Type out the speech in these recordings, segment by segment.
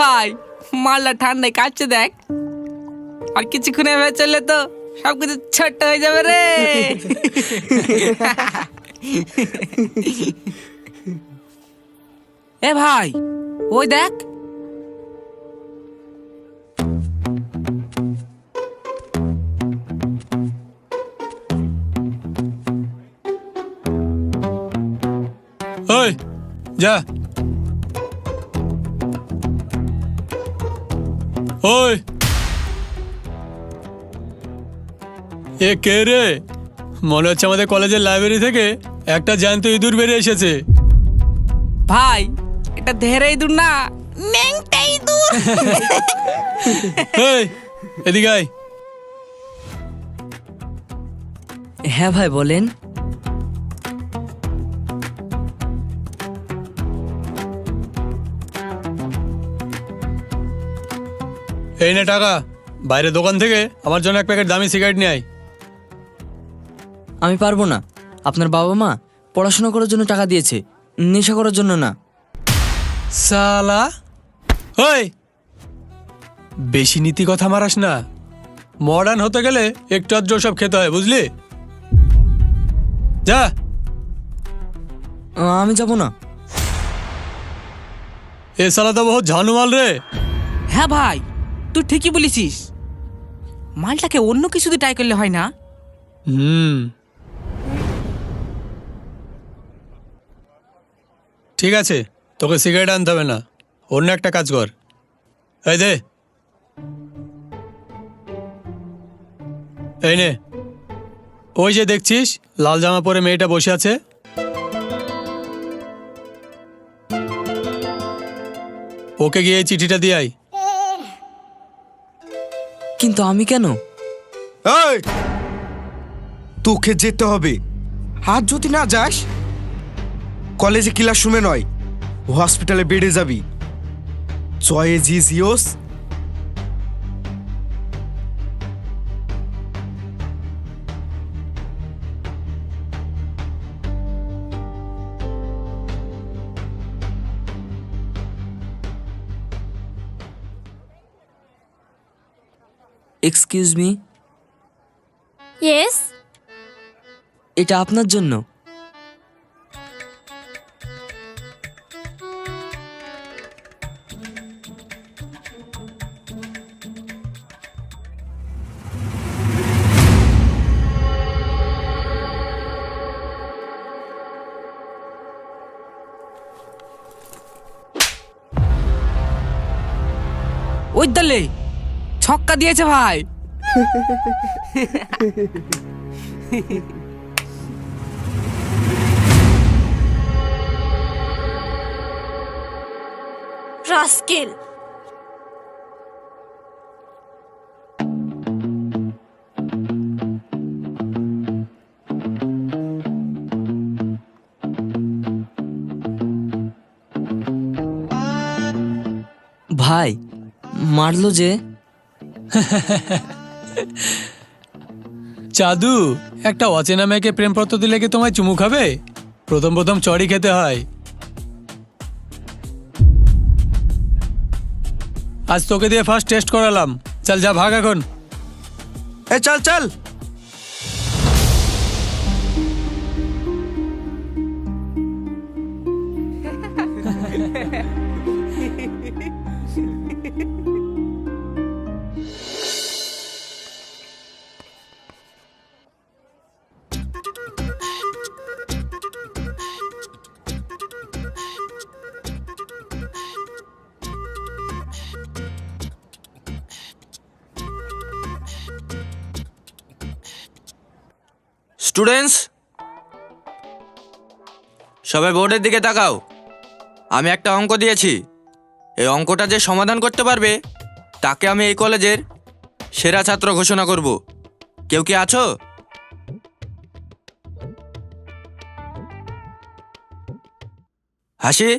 ভাই, মালটা ঠান্ডায় কাটছে দেখ। আর কিছুক্ষণ এভাবে চললে তো সব কিছু ছোট্ট হয়ে যাবে রে। এ ভাই, ওই দেখ। যা। ওই এ কে রে? মনে হচ্ছে আমাদের কলেজের লাইব্রেরি থেকে একটা জ্যান্ত ইঁদুর বেরিয়ে এসেছে। ভাই এটা ধেরেই ইঁদুর না নেংটাই দূর এই এদিকে আয়। হ্যাঁ ভাই বলেন। এই নে টাকা। বাইরে দোকান থেকে আমার জন্য এক প্যাকেট দামি সিগারেট নিয়ে আয়। আমি পারব না। আপনার বাবা মা পড়াশোনা করার জন্য টাকা দিয়েছে নেশা করার জন্য না। সালা। ওই! বেশি নীতি কথা মারাস না। মডার্ন হতে গেলে একটু আধ সব খেতে হয় বুঝলি? যা। আমি যাব না। এ সালা তো বহুত ঝানুমাল রে। হ্যাঁ ভাই। তুই ঠিকই বলেছিস। মালটাকে অন্য কিছু দিয়ে ট্রাই করলে হয় না। হুম। ঠিক আছে, তোকে সিগারেট আনতে হবে না। অন্য একটা কাজ কর। এই দে। এই নে। ওই যে দেখছিস, লাল জামা পরে মেয়েটা বসে আছে। ওকে গিয়ে চিঠিটা দিয়ে আয়। কিন্তু আমি কেন? তোকে যেতে হবে। আর যদি না যাস, কলেজে ক্লাসরুমে নয় হসপিটালে বেডে যাবি। চয়ে জি এক্সকিউজ মি ইয়েস এটা আপনার জন্য। ওই দলে ছক্কা দিয়েছে ভাই। রাস্কেল। ভাই মারলো যে। চাদু, একটা অচেনা মেয়েকে প্রেমপত্র দিলে কি তোমায় চুমু খাবে? প্রথম প্রথম চড়ি খেতে হয়। আজ তোকে দিয়ে ফার্স্ট টেস্ট করালাম। চল যা, ভাগ এখন। এ, চল চল। স্টুডেন্টস সবাই বোর্ডের দিকে তাকাও। আমি একটা অঙ্ক দিয়েছি। এই অঙ্কটা যে সমাধান করতে পারবে, তাকে আমি এই কলেজের সেরা ছাত্র ঘোষণা করব। কেউ কি আছো? হাসি?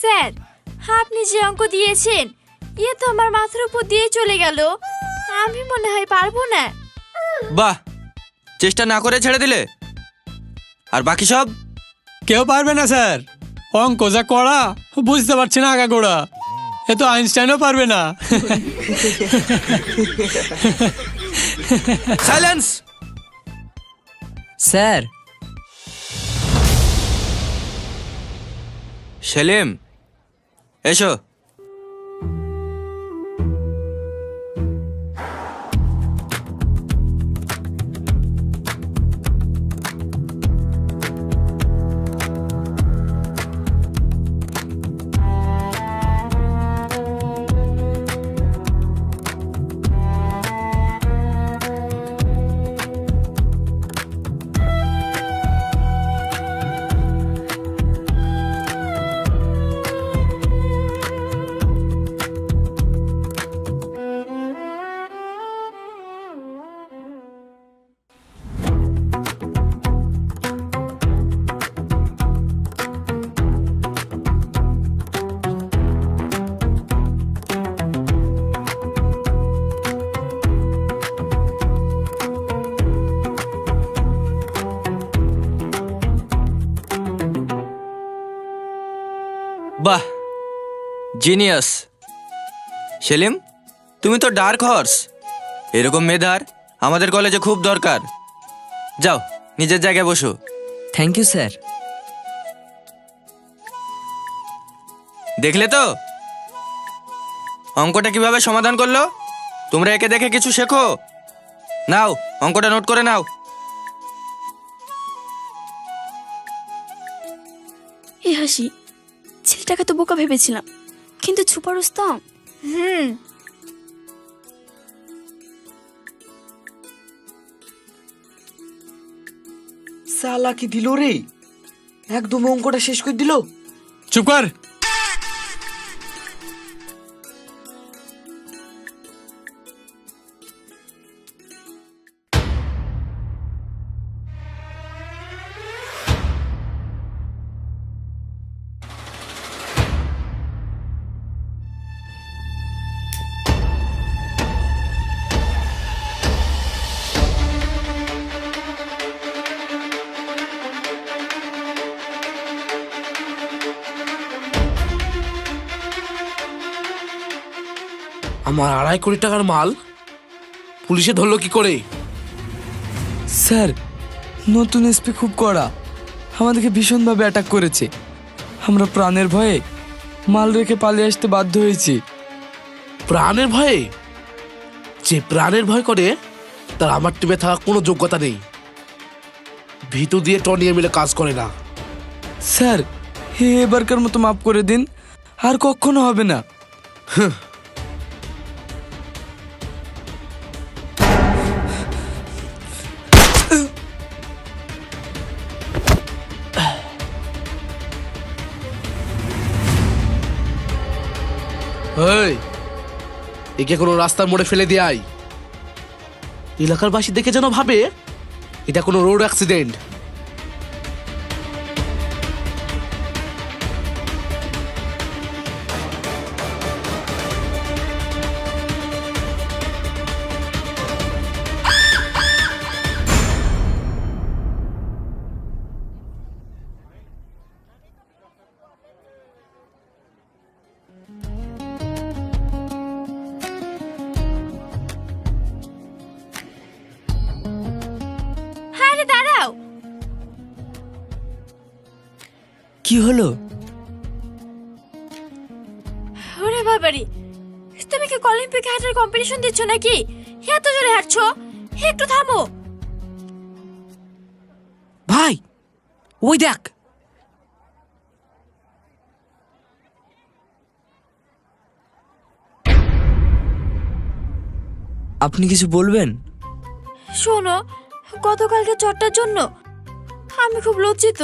স্যার, আপনি যে অঙ্ক দিয়েছেন ইয়ে তো আমার মাথার উপর দিয়ে চলে গেল। আমি মনে হয় পারব না। বাহ চেষ্টা না করে ছেড়ে দিলে? আর বাকি সব? কেউ পারবে না স্যার। অঙ্ক যা করা বুঝতে পারছি না আগা গোড়া এ তো আইনস্টাইনও পারবে না। সাইলেন্স! স্যার। সেলিম এসো। জিনিয়াস। সেলিম তুমি তো ডার্ক হর্স। এরকম মেধার আমাদের কলেজে খুব দরকার। যাও নিজের জায়গায় বসো। থ্যাংক ইউ স্যার দেখলে তো? অঙ্কটা কীভাবে সমাধান করল? তোমরা একে দেখে কিছু শেখো। নাও অঙ্কটা নোট করে নাও। এ হাসি ছেলেটাকে তো বোকা ভেবেছিলাম। কিন্তু ছুপা রুস্তম হুম। সালা কি দিল রে? একদম অঙ্কটা শেষ করে দিল? চুপ কর। আমার আড়াই কোটি টাকার মাল? পুলিশে ধরলো কি করে? স্যার নতুন এসপি খুব কড়া। আমাদেরকে ভীষণভাবে অ্যাটাক করেছে। আমরা প্রাণের ভয়ে মাল রেখে পালিয়ে আসতে বাধ্য হয়েছি। প্রাণের ভয়ে? যে প্রাণের ভয় করে তার আমার টিমে থাকা কোনো যোগ্যতা নেই। ভিতু দিয়ে টনিয়ে মিলে কাজ করে না। স্যার হে এবারকার মতো মাফ করে দিন আর কখনো হবে না। এই একে কোনো রাস্তার মোড়ে ফেলে দেয় এলাকার বাসী দেখে যেন ভাবে, এটা কোনো রোড অ্যাক্সিডেন্ট। কি হলো? ওরে বাবারি তুমি কি অলিম্পিক হাঁটার কম্পিটিশন দিচ্ছ নাকি? এত জোরে হাঁটছো? একটু থামো। ভাই ওই দেখ। আপনি কিছু বলবেন? শোনো গতকালকে চটটার জন্য আমি খুব লজ্জিত।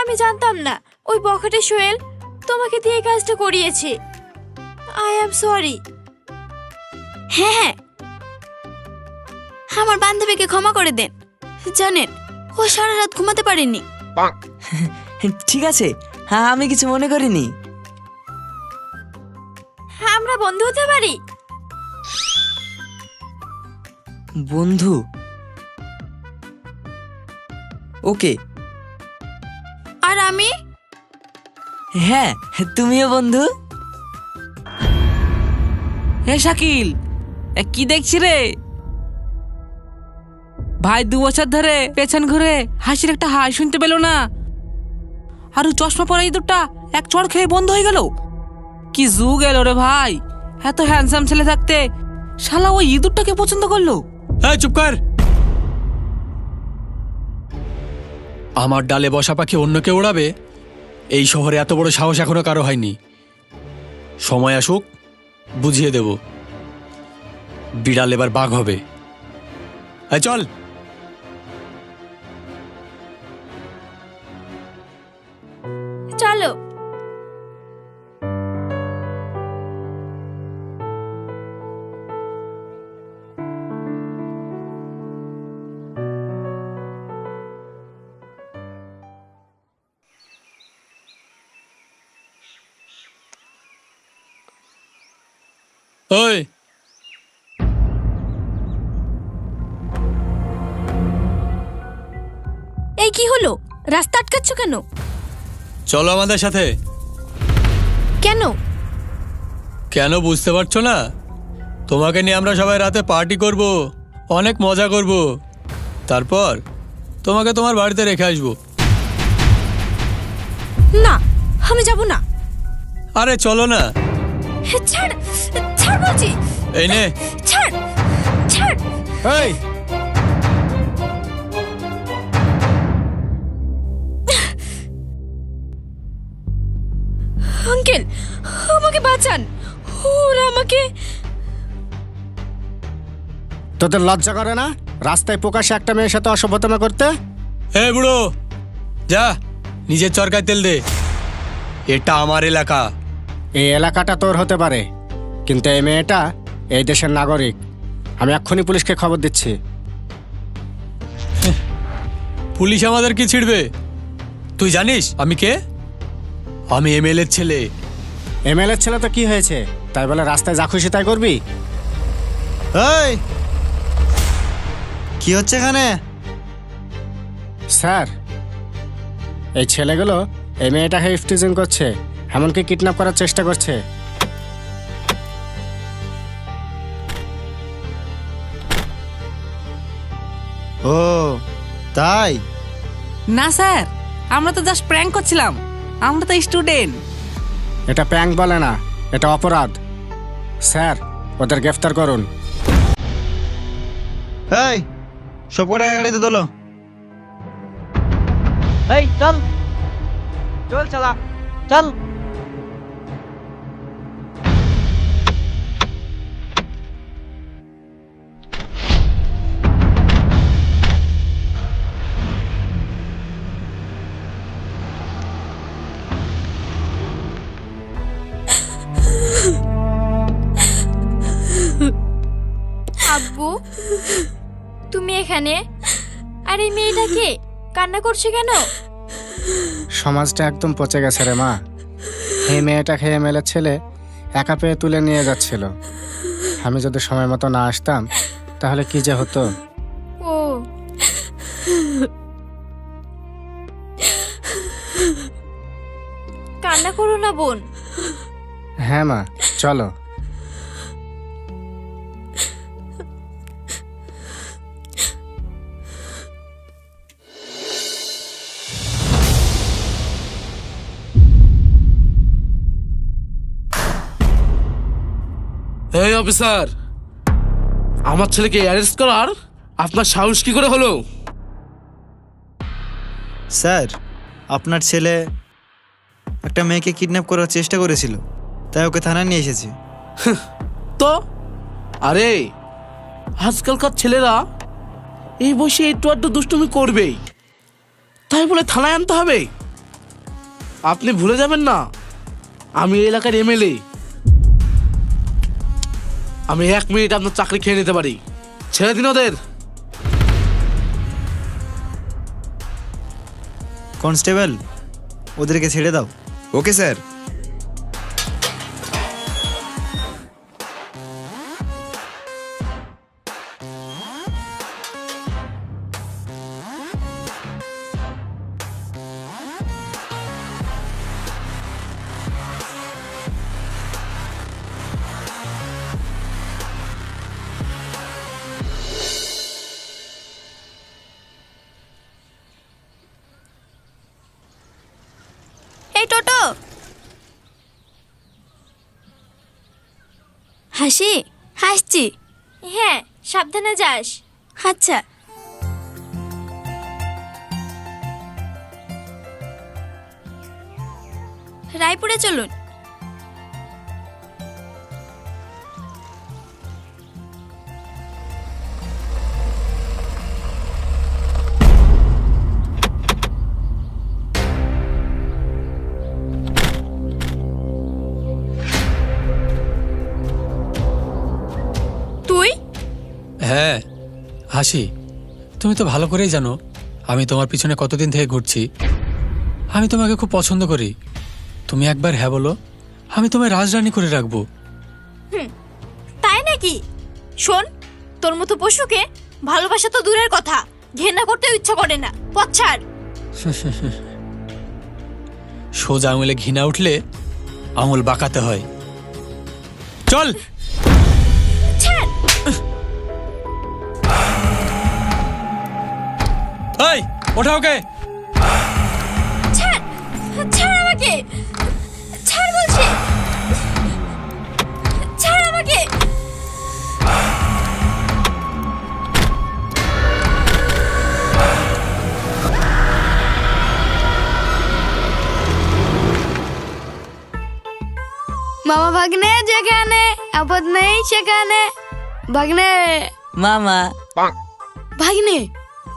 আমি জানতাম না। ওই বখাটে সোহেল তোমাকে দিয়ে কাজটা করিয়েছে। আই অ্যাম সরি হ্যাঁ হ্যাঁ। আমার বান্ধবীকে ক্ষমা করে দেন। জানেন ও সারা রাত ঘুমাতে পারেনি। ঠিক আছে হ্যাঁ আমি কিছু মনে করিনি। আমরা বন্ধু হতে পারি? বন্ধু? ওকে আমি? হ্যাঁ তুমিও বন্ধু। হে শাকিল এ কি দেখছি রে? ভাই দু বছর ধরে পেছন ঘুরে হাসির একটা হাই শুনতে পেল না। আর ও চশমা পরা ইঁদুরটা এক চড় খেয়ে বন্ধ হয়ে গেল। কি জু এলো রে ভাই এত হ্যান্ডসাম ছেলে থাকতে শালা ওই ইঁদুরটাকে পছন্দ করল। হ্যাঁ চুপ কর। আমার ডালে বসা পাখি অন্য কেউ ওড়াবে এই শহরে এত বড় সাহস এখনও কারও হয়নি। সময় আসুক, বুঝিয়ে দেব। বিড়াল এবার বাঘ হবে। চলো! ওই। এই কি হলো? রাস্তা আটকাচ্ছ কেন? চলো আমাদের সাথে। কেন? কেন বুঝতে পারছ না? তোমাকে নিয়ে আমরা সবাই রাতে পার্টি করব অনেক মজা করব। তারপর তোমাকে তোমার বাড়িতে রেখে আসব। না আমি যাব না। আরে চলো না। বলছি এই নে। ছাড় ছাড়। এই। আঙ্কেল আমাকে বাঁচান। ওরা আমাকে তোদের লজ্জা করে না? রাস্তায় প্রকাশ্যে একটা মেয়ের সাথে অসভ্যতমা করতে? হে বুড়ো যা নিজের চরকায় তেল দে। এটা আমার এলাকা। এই এলাকাটা তোর হতে পারে। কিন্তু এই মেয়েটা এই দেশের নাগরিক। আমি এক্ষুনি পুলিশকে খবর দিচ্ছি। পুলিশ আমাদের কি ছিড়বে? তুই জানিস আমি কে? আমি এমএলএর ছেলে। এমএলএর ছেলে তো কি হয়েছে? তাই বলে রাস্তায় যা খুশি তাই করবি? এই! কি হচ্ছে এখানে? স্যার এই ছেলেগুলো এই মেয়েটাকে ইফটিজিং করছে এমনকি কিডন্যাপ করার চেষ্টা করছে। ও তাই? না স্যার। আমরা তো জাস্ট প্র্যাঙ্ক করছিলাম। আমরা তো স্টুডেন্ট। এটা প্যাঙ্ক বলে না এটা অপরাধ। স্যার ওদের গ্রেফতার করুন। এই সব কটা গাড়িতে তোলো। এই চল। চল চালা চল। কান্না করছে কেন? সমাজটা একদম পচে গেছে রে মা। এই মেয়েটা খেয়ে মেলে ছেলে একা পেয়ে তুলে নিয়ে যাচ্ছিল। আমি যদি সময় মতো না আসতাম তাহলে কি যে হতো? ও। কান্না করো না বোন। হ্যাঁ মা চলো। এই অফিসার আমার ছেলেকে অ্যারেস্ট করার আপনার সাহস কি করে হলো? স্যার আপনার ছেলে একটা মেয়েকে কিডন্যাপ করার চেষ্টা করেছিল তাই ওকে থানায় নিয়ে এসেছি। তো? আরে আজকালকার ছেলেরা এই বসে একটু আধটু দুষ্টুমি করবেই। তাই বলে থানায় আনতে হবে। আপনি ভুলে যাবেন না আমি এই এলাকার এমএলএ। আমি এক মিনিট আপনার চাকরি খেয়ে নিতে পারি। ছেড়ে দিন ওদের। কনস্টেবল ওদেরকে ছেড়ে দাও। Okay sir. হাসি হাসছি হ্যাঁ সাবধানে যাস। আচ্ছা। রায়পুরে চলুন। হাসি তুমি তো ভালো করেই জানো আমি তোমার পিছনে কতদিন থেকে ঘুরছি। আমি তোমাকে খুব পছন্দ করি। তুমি একবার হ্যাঁ বলো আমি তোমায় রাজরানী করে রাখব। তাই নাকি? শোন তোর মতো পশুকে ভালোবাসা তো দূরের কথা ঘেন্না করতেও ইচ্ছা করে না। পথ ছাড়। সোজা আঙুলে ঘৃণা উঠলে আঙুল বাঁকাতে হয়। চল! এই ওঠা ওকে। ছাড় ছাড় আমাকে। ছাড় বলছি। ছাড় আমাকে। মামা ভাগ্নে যেখানে আপদ নেই সেখানে। ভাগ্নে। মামা। ভাগ্নে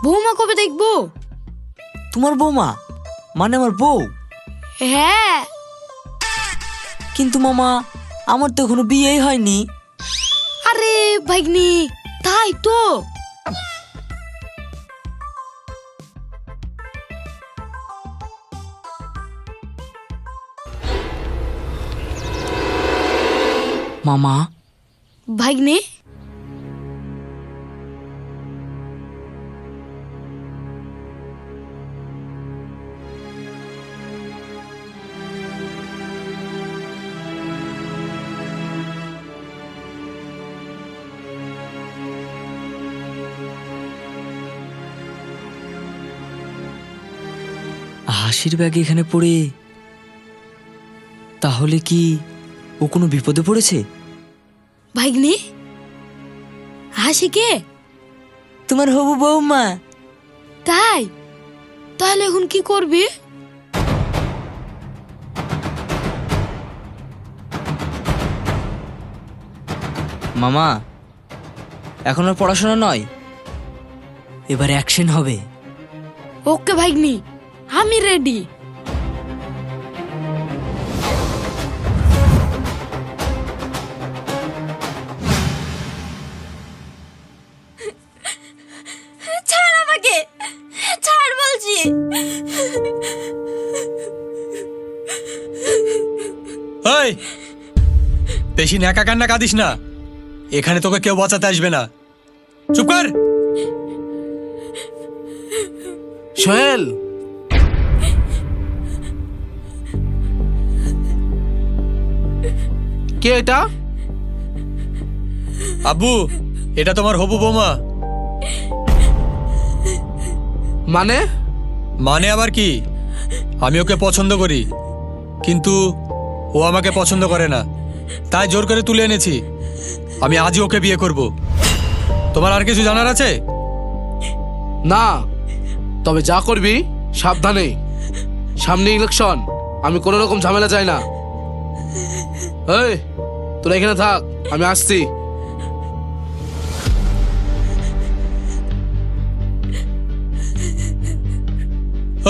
বৌমা কবে দেখব? তোমার বৌমা? মানে আমার বউ? হ্যাঁ। কিন্তু মামা আমার তো এখনও বিয়েই হয়নি। আরে ভাগ্নি তাই তো। মামা? ভাগ্নে? হাসির ব্যাগ এখানে পড়ে। তাহলে কি ও কোনো বিপদে পড়েছে? ভাগ্নে? হাসি কে? তোমার হবু বৌমা। তাই? তাহলে এখন কি করবি? মামা এখন আর পড়াশোনা নয়। এবার অ্যাকশন হবে। ওকে ভাগ্নি। আমি রেডি ছাড় আমাকে। ছাড় বলছি। এই বেশি ন্যাকা কান্না কাঁদিস না। এখানে তোকে কেউ বাঁচাতে আসবে না। চুপ কর। সোহেল কে এটা? আব্বু এটা তোমার হবু বৌমা। মানে? মানে আবার কি? আমি ওকে পছন্দ করি কিন্তু ও আমাকে পছন্দ করে না। তাই জোর করে তুলে এনেছি। আমি আজই ওকে বিয়ে করব। তোমার আর কিছু জানার আছে? না। তবে যা করবি সাবধানে। সামনে ইলেকশন আমি কোনো রকম ঝামেলা চাই না। এই তোরা এখানে থাক আমি আসছি।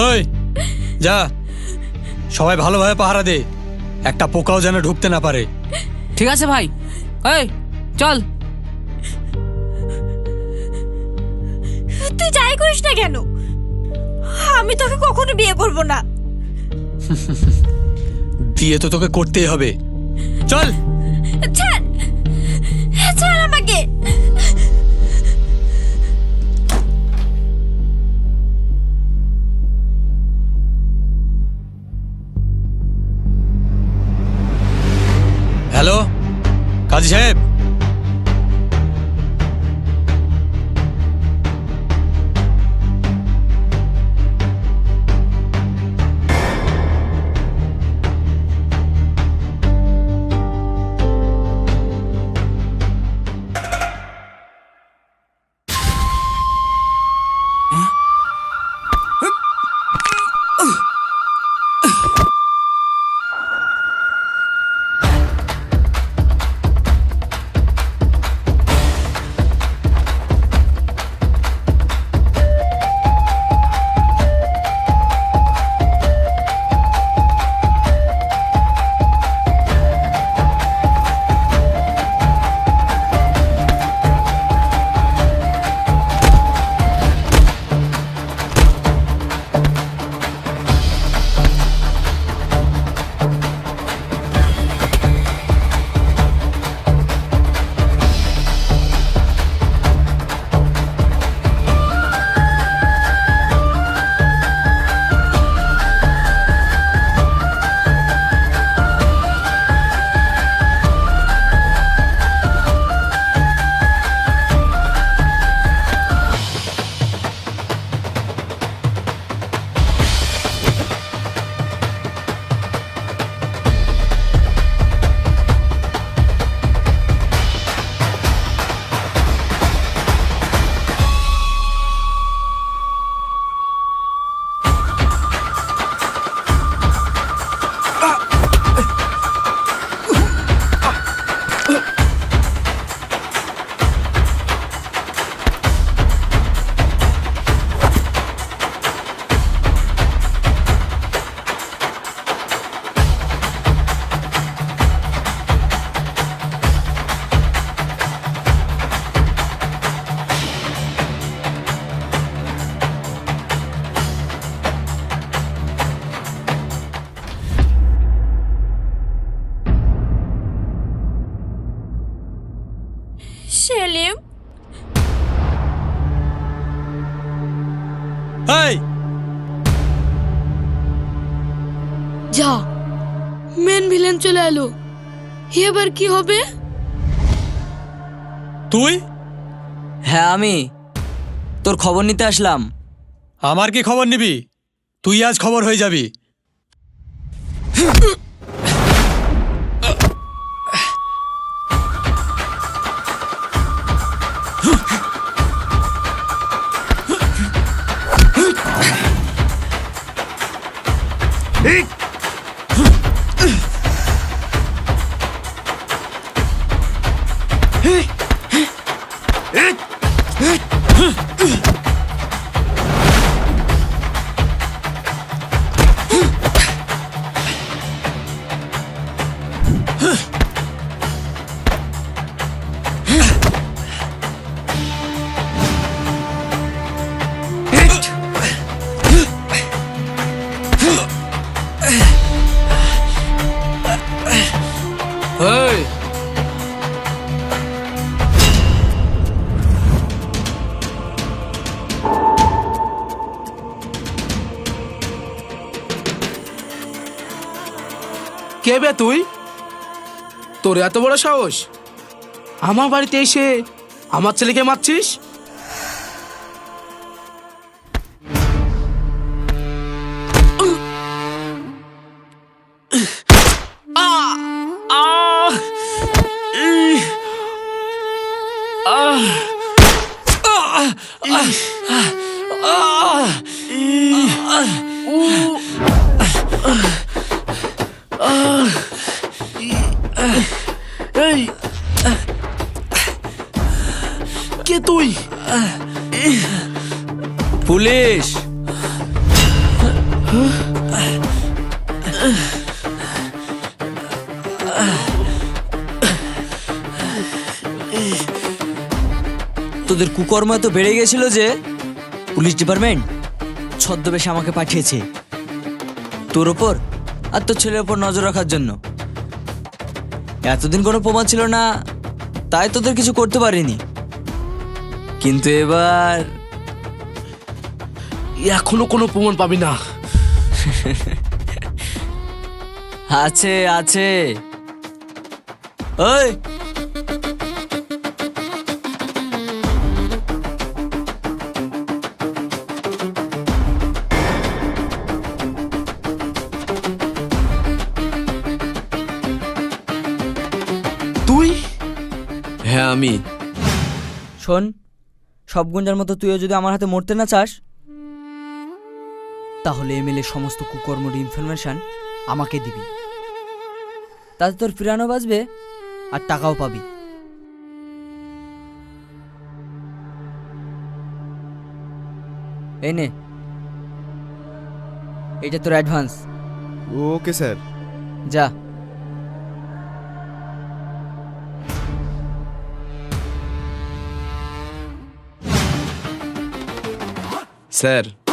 ওই যা সবাই ভালোভাবে পাহারা দে একটা পোকাও যেন ঢুকতে না পারে। ঠিক আছে ভাই। এই চল। তুই যাই করিস না কেন? আমি তোকে কখনো বিয়ে করব না। বিয়ে তো তোকে করতেই হবে। চল। ছাড়। ছাড় আমাকে। হ্যালো কাজী সাহেব। এবার কি হবে? তুই? হ্যাঁ আমি। তোর খবর নিতে আসলাম। আমার কি খবর নিবি? তুই আজ খবর হয়ে যাবি। কে বে তুই? তোর এত বড় সাহস? আমার বাড়িতে এসে আমার ছেলেকে মারছিস? কুকর্ম এত বেড়ে গেছিল যে পুলিশ ডিপার্টমেন্ট ছদ্মবেশে আমাকে পাঠিয়েছে। তোর ওপর আর তোর ছেলের ওপর নজর রাখার জন্য। এতদিন কোনো প্রমাণ ছিল না তাই তোদের কিছু করতে পারিনি। কিন্তু এবার এখনও কোনো প্রমাণ পাবি না। আছে আছে। ওই! শোন সব গুঞ্জার মতো তুইও যদি আমার হাতে মরতে না চাস তাহলে এমএলএ সমস্ত কুকর্মর ইনফরমেশন আমাকে দিবি। তাতে তোর ফিরানো বাঁচবে আর টাকাও পাবি। এই নে এটা তোর অ্যাডভান্স। Okay sir. যা। স্যার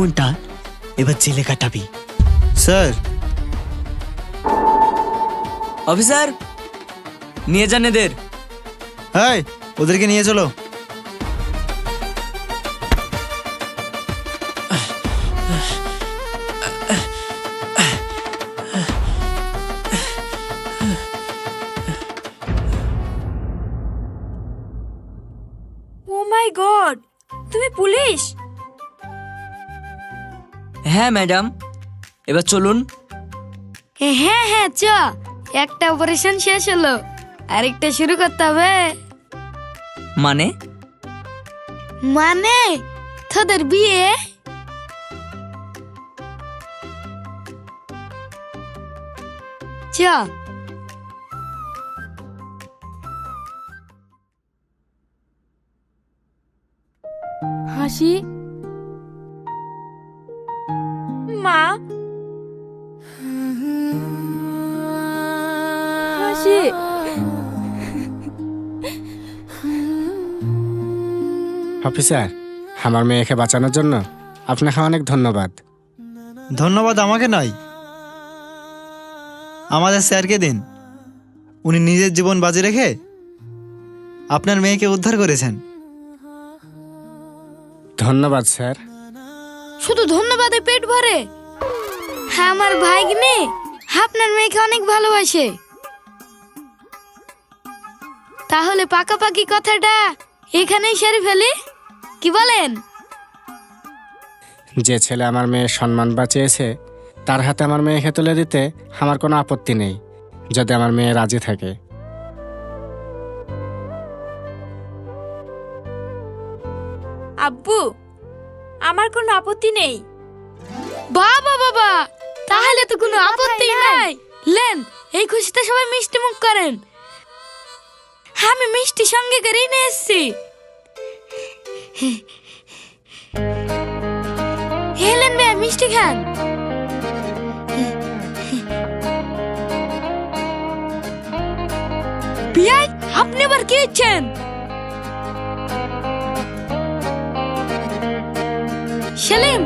জীবনটা এবার জেলে কাটাবি। স্যার। অফিসার নিয়ে যান এদের। হ্যাঁ ওদেরকে নিয়ে চলো। হ্যাঁ ম্যাডাম এবার চলুন। হ্যাঁ হ্যাঁ চ। একটা অপারেশন শেষ হলো। আরেকটা শুরু করতে হবে। মানে? মানে তোদের বিয়ে? চ। হাসি? মা হাসি অফিসার আমার মেয়েকে বাঁচানোর জন্য আপনাকে অনেক ধন্যবাদ। ধন্যবাদ আমাকে নয়। আমাদের স্যারকে দিন। উনি নিজের জীবন বাজি রেখে আপনার মেয়েকে উদ্ধার করেছেন। ধন্যবাদ স্যার। শুধু ধন্যবাদে পেট ভরে। হ্যাঁ আমার ভাইগনে আপনার মেয়েকে অনেক ভালোবাসে। তাহলে পাকাপাকি কথাটা এখানেই সেরে ফেলি? কি বলেন? যে ছেলে আমার মেয়ের সম্মান বাঁচিয়েছে তার হাতে আমার মেয়েকে তুলে দিতে আমার কোনো আপত্তি নেই যদি আমার মেয়ে রাজি থাকে। আব্বু আমার কোনো আপত্তি নেই। বাবা বাবা তাহলে তো কোনো আপত্তি নাই। লেন এই খুশিতে সবাই মিষ্টি মুখ করেন। আমি মিষ্টি সঙ্গে করেই নিয়ে এসছি। হেলেন মেয়ে মিষ্টি খান। বিয়াই আপনি আবার কি ইচ্ছেন সেলিম